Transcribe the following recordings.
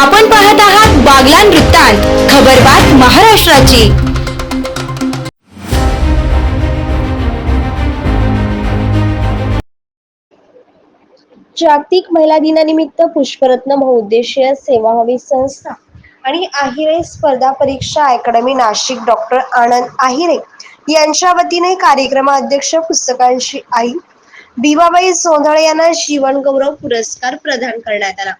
आपण पाहत आहात बागलान वृत्तांत खबरबात महाराष्ट्राची. जागतिक महिला दिनानिमित्त पुष्परत्न बहुउद्देशीय सेवाभावी संस्था आणि आहिरे स्पर्धा परीक्षा अकॅडमी नाशिक डॉक्टर आनंद आहिरे यांच्या वतीने कार्यक्रमाध्यक्ष पुस्तकांची आई भीमाबाई सोंधळे यांना जीवन गौरव पुरस्कार प्रदान करण्यात आला.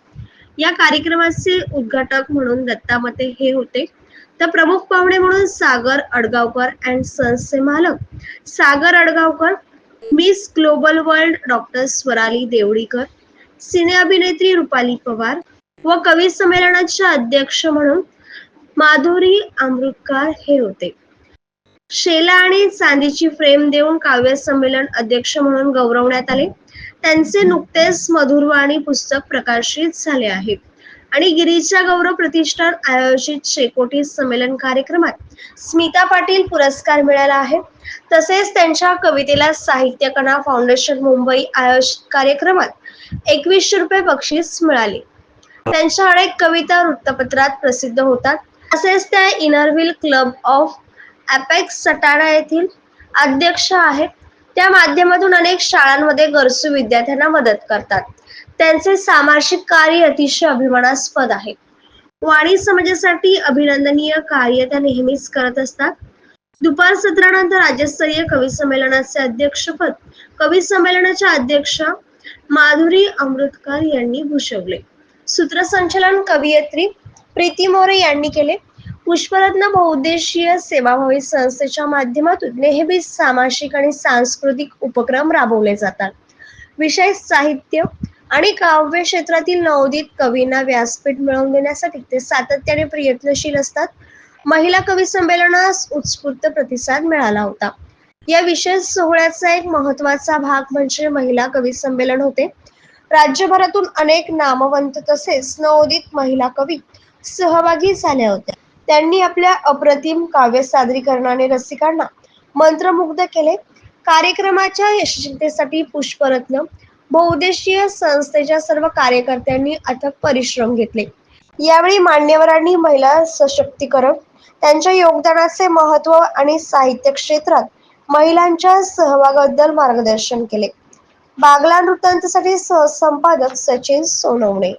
या कार्यक्रमाचे उद्घाटक म्हणून दत्तामते हे होते. तर प्रमुख पाहुणे म्हणून सागर अडगावकर अँड सन्सचे मालक. Sagar Adgaonkar Miss Global World doctor Swarali Devdikar cine अभिनेत्री रुपाली पवार व कवी संमेलनाचे अध्यक्ष म्हणून माधुरी अमृतकार हे होते. शेला आणि चांदीची फ्रेम देऊन काव्य संमेलन अध्यक्ष म्हणून गौरवण्यात आले. त्यांचे नुकतेच मधुरवाणी पुस्तक प्रकाशित झाले आहे आणि गिरीच्या गौरव प्रतिष्ठान आयोजित शेकोटी संमेलन कार्यक्रमात स्मिता पाटील पुरस्कार मिळाला आहे. तसेच त्यांच्या कवितेला साहित्य कणा फाउंडेशन मुंबई आयोजित कार्यक्रमात एकवीसशे रुपये बक्षीस मिळाले. त्यांच्या अनेक कविता वृत्तपत्रात प्रसिद्ध होतात. तसेच त्या Inner Wheel Club of Apex Satana येथील अध्यक्ष आहेत. त्या माध्यमातून अनेक शाळांमध्ये गरजू विद्यार्थ्यांना मदत करतात. त्यांचे सामाजिक कार्य अतिशय अभिमानास्पद आहे. वाणी समाजासाठी अभिनंदनीय कार्य त्या नेहमीच करत असतात. दुपार सत्रानंतर राज्यस्तरीय कवी संमेलनाचे अध्यक्षपद कवी संमेलनाच्या अध्यक्ष माधुरी अमृतकर यांनी भूषवले. सूत्रसंचालन कवयित्री प्रीती मोरे यांनी केले. पुष्परत्न बहुउद्देशीय सेवाभावी संस्थेच्या माध्यमातून नेहमीच सामाजिक आणि सांस्कृतिक उपक्रम राबवले जातात. विषय साहित्य आणि काव्य क्षेत्रातील नवोदित कवींना व्यासपीठ मिळवून देण्यासाठी ते सातत्याने प्रयत्नशील असतात. महिला कवी संमेलनास उत्स्फूर्त प्रतिसाद मिळाला होता. या विशेष सोहळ्याचा एक महत्त्वाचा भाग म्हणजे महिला कवी संमेलन होते. राज्यभरातून अनेक नामवंत तसेच नवोदित महिला कवी सहभागी झाल्या होत्या. त्यांनी आपल्या अप्रतिम काव्य सादरीकरणाने रसिकांना मंत्रमुग्ध केले. कार्यक्रमाच्या यशस्वीतेसाठी पुष्परत्न बहुउद्देशीय संस्थेच्या सर्व कार्यकर्त्यांनी अथक परिश्रम घेतले. यावेळी मान्यवरांनी महिला सशक्तीकरण त्यांच्या योगदानाचे महत्त्व आणि साहित्य क्षेत्रात महिलांच्या सहभागाबद्दल मार्गदर्शन केले. बागला वृत्तांतसाठी सहसंपादक सचिन सोनवणे.